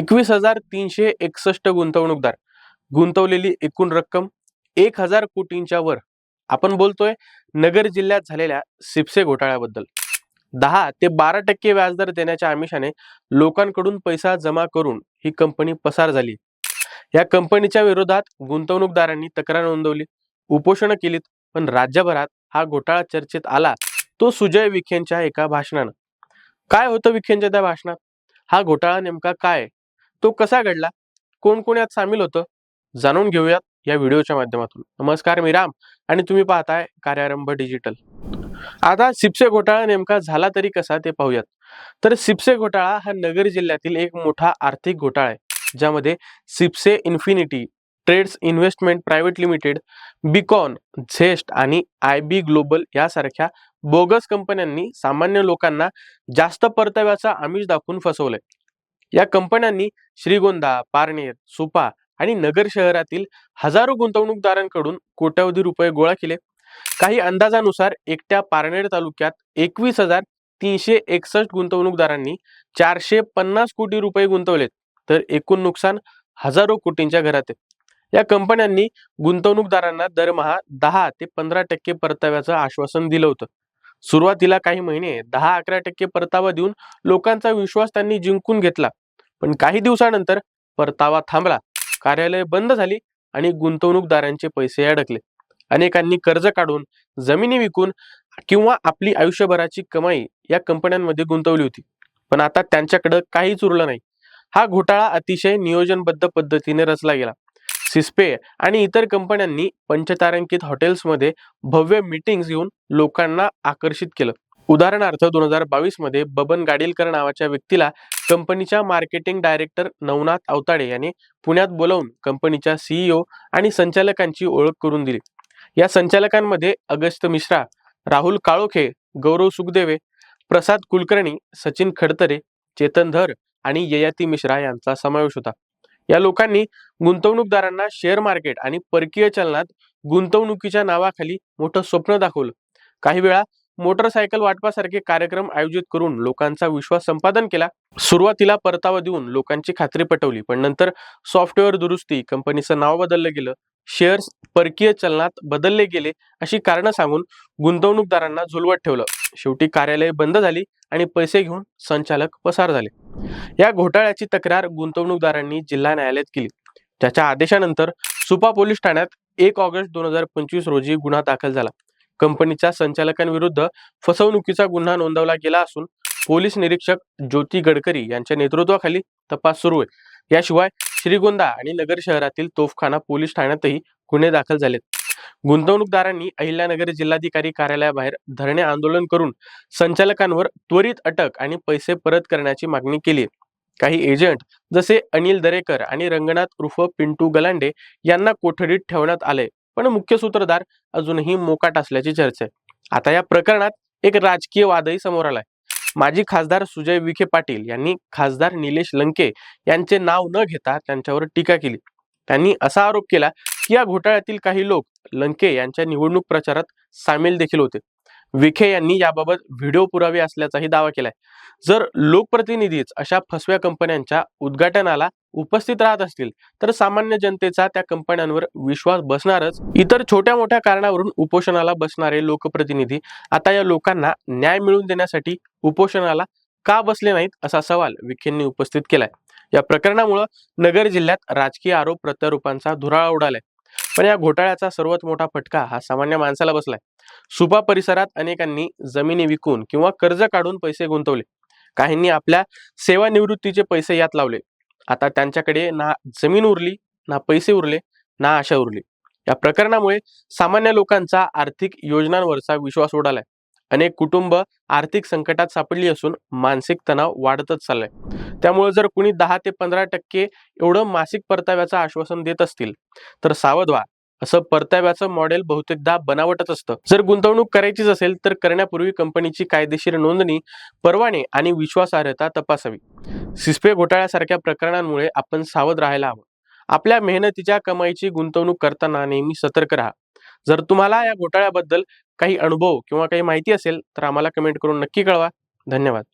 एकवीस हजार तीनशे एकसष्ट गुंतवणूकदार. गुंतवलेली एकूण रक्कम एक हजार कोटींच्या वर. आपण बोलतोय नगर जिल्ह्यात झालेल्या सिप्से घोटाळ्याबद्दल. दहा ते बारा टक्के व्याजदर देण्याच्या आमिषाने लोकांकडून पैसा जमा करून ही कंपनी पसार झाली. या कंपनीच्या विरोधात गुंतवणूकदारांनी तक्रार नोंदवली उपोषणं केलीत पण राज्यभरात हा घोटाळा चर्चेत आला तो सुजय विखेंच्या एका भाषणानं. काय होतं विखेंच्या त्या भाषणात? हा घोटाळा नेमका काय? तो कसा घडला? कोण कोण यात सामील होतं? जाणून घेऊयात या व्हिडिओच्या माध्यमातून. नमस्कार मी राम आणि तुम्ही पाहताय कार्यारंभ डिजिटल. आता सिपसे घोटाळा नेमका झाला तरी कसा ते पाहूयात. तर सिपसे घोटाळा हा नगर जिल्ह्यातील एक मोठा आर्थिक घोटाळा आहे ज्यामध्ये सिपसे infinity trades investment private limited Beacon zest आणि आय बी ग्लोबल यासारख्या बोगस कंपन्यांनी सामान्य लोकांना जास्त परताव्याचा आमिष दाखवून फसवलंय. या कंपन्यांनी श्रीगोंदा पारनेर सुपा आणि नगर शहरातील हजारो गुंतवणूकदारांकडून कोट्यवधी रुपये गोळा केले. काही अंदाजानुसार एकट्या पारनेर तालुक्यात एकवीस हजार तीनशे एकसष्ट गुंतवणूकदारांनी चारशे पन्नास कोटी रुपये गुंतवलेत तर एकूण नुकसान हजारो कोटींच्या घरात आहे. या कंपन्यांनी गुंतवणूकदारांना दरमहा दहा ते पंधरा टक्के परताव्याचं आश्वासन दिलं होतं. सुरुवातीला काही महिने दहा अकरा टक्के परतावा देऊन लोकांचा विश्वास त्यांनी जिंकून घेतला. पण काही दिवसानंतर परतावा थांबला. कार्यालय बंद झाली आणि गुंतवणूकदारांचे पैसे अडकले. अनेकांनी कर्ज काढून जमिनी विकून किंवा आपली आयुष्यभराची कमाई या कंपन्यांमध्ये गुंतवली होती. पण आता त्यांच्याकडे काहीच उरलं नाही. हा घोटाळा अतिशय नियोजनबद्ध पद्धतीने रचला गेला. सिस्पे आणि इतर कंपन्यांनी पंचतारांकित हॉटेल्समध्ये भव्य मीटिंग्स घेऊन लोकांना आकर्षित केलं. उदाहरणार्थ दोन हजार बावीसमध्ये बबन गाडीलकर नावाच्या व्यक्तीला कंपनीच्या मार्केटिंग डायरेक्टर नवनाथ अवताडे यांनी पुण्यात बोलावून कंपनीच्या सीईओ आणि संचालकांची ओळख करून दिली. या संचालकांमध्ये अगस्त मिश्रा राहुल काळोखे गौरव सुखदेवे प्रसाद कुलकर्णी सचिन खडतरे चेतन धर आणि ययाती मिश्रा यांचा समावेश होता. या लोकांनी गुंतवणूकदारांना शेअर मार्केट आणि परकीय चलनात गुंतवणुकीच्या नावाखाली मोठं स्वप्न दाखवलं. काही वेळा मोटरसायकल वाटपासारखे कार्यक्रम आयोजित करून लोकांचा विश्वास संपादन केला. सुरुवातीला परतावा देऊन लोकांची खात्री पटवली पण नंतर सॉफ्टवेअर दुरुस्ती कंपनीचं नाव बदललं गेलं. शेअर्स परकीय चलनात बदलले गेले अशी कारणं सांगून गुंतवणूकदारांना झुलवत ठेवलं. शेवटी कार्यालय बंद झाली आणि पैसे घेऊन संचालक पसार झाले. या घोटाळ्याची तक्रार गुंतवणूकदारांनी जिल्हा न्यायालयात केली. त्याच्या आदेशानंतर सुपा पोलीस ठाण्यात एक ऑगस्ट दोन हजार पंचवीस रोजी गुन्हा दाखल झाला. कंपनीच्या संचालकांविरुद्ध फसवणुकीचा गुन्हा नोंदवला गेला असून पोलीस निरीक्षक ज्योती गडकरी यांच्या नेतृत्वाखाली तपास सुरू आहे. याशिवाय श्रीगोंदा आणि नगर शहरातील तोफखाना पोलीस ठाण्यातही गुन्हे दाखल झालेत. गुंतवणूकदारांनी अहिल्यानगर जिल्हाधिकारी कार्यालयाबाहेर धरणे आंदोलन करून संचालकांवर त्वरित अटक आणि पैसे परत करण्याची मागणी केली काही एजंट जसे अनिल दरेकर आणि रंगनाथ उर्फ पिंटू गलांडे यांना कोठडीत ठेवण्यात आले पण मुख्य सूत्रधार अजूनही मोकाट असल्याची चर्चा आहे. आता या प्रकरणात एक राजकीय वादही समोर आलाय. माजी खासदार सुजय विखे पाटील यांनी खासदार निलेश लंके यांचे नाव न घेता त्यांच्यावर टीका केली. त्यांनी असा आरोप केला की या घोटाळ्यातील काही लोक लंके यांच्या निवडणूक प्रचारात सामील देखील होते. विखे यांनी याबाबत व्हिडिओ पुरावे असल्याचाही दावा केलाय. जर लोकप्रतिनिधीच अशा फसव्या कंपन्यांच्या उद्घाटनाला उपस्थित राहत असतील तर सामान्य जनतेचा त्या कंपन्यांवर विश्वास बसणारच. इतर छोट्या मोठ्या कारणावरून उपोषणाला बसणारे लोकप्रतिनिधी आता या लोकांना न्याय मिळवून देण्यासाठी उपोषणाला का बसले नाहीत असा सवाल विखेंनी उपस्थित केलाय. या प्रकरणामुळं नगर जिल्ह्यात राजकीय आरोप प्रत्यारोपांचा धुराळा उडालाय. पण या घोटाळ्याचा सर्वात मोठा फटका हा सामान्य माणसाला बसलाय. सुपा परिसरात अनेकांनी जमिनी विकून किंवा कर्ज काढून पैसे गुंतवले. काहींनी आपल्या सेवानिवृत्तीचे पैसे यात लावले. आता त्यांच्याकडे ना जमीन उरली ना पैसे उरले ना आशा उरली. या प्रकरणामुळे सामान्य लोकांचा आर्थिक योजनांवरचा विश्वास उडालाय अनेक कुटुंब आर्थिक संकटात सापडली असून मानसिक तणाव वाढतच चाललाय. त्यामुळे जर कुणी दहा ते पंधरा टक्के एवढं मासिक परताव्याचं आश्वासन देत असतील तर सावध व्हा. असं परताव्याचं मॉडेल बहुतेकदा बनावटच असतं. जर गुंतवणूक करायचीच असेल तर करण्यापूर्वी कंपनीची कायदेशीर नोंदणी परवाने आणि विश्वासार्हता तपासावी. सिस्पे घोटाळ्यासारख्या प्रकरणांमुळे आपण सावध राहायला हवं. आपल्या मेहनतीच्या कमाईची गुंतवणूक करताना नेहमी सतर्क राहा. जर तुम्हाला या घोटाळ्याबद्दल काही अनुभव किंवा काही माहिती असेल तर आम्हाला कमेंट करून नक्की कळवा. धन्यवाद.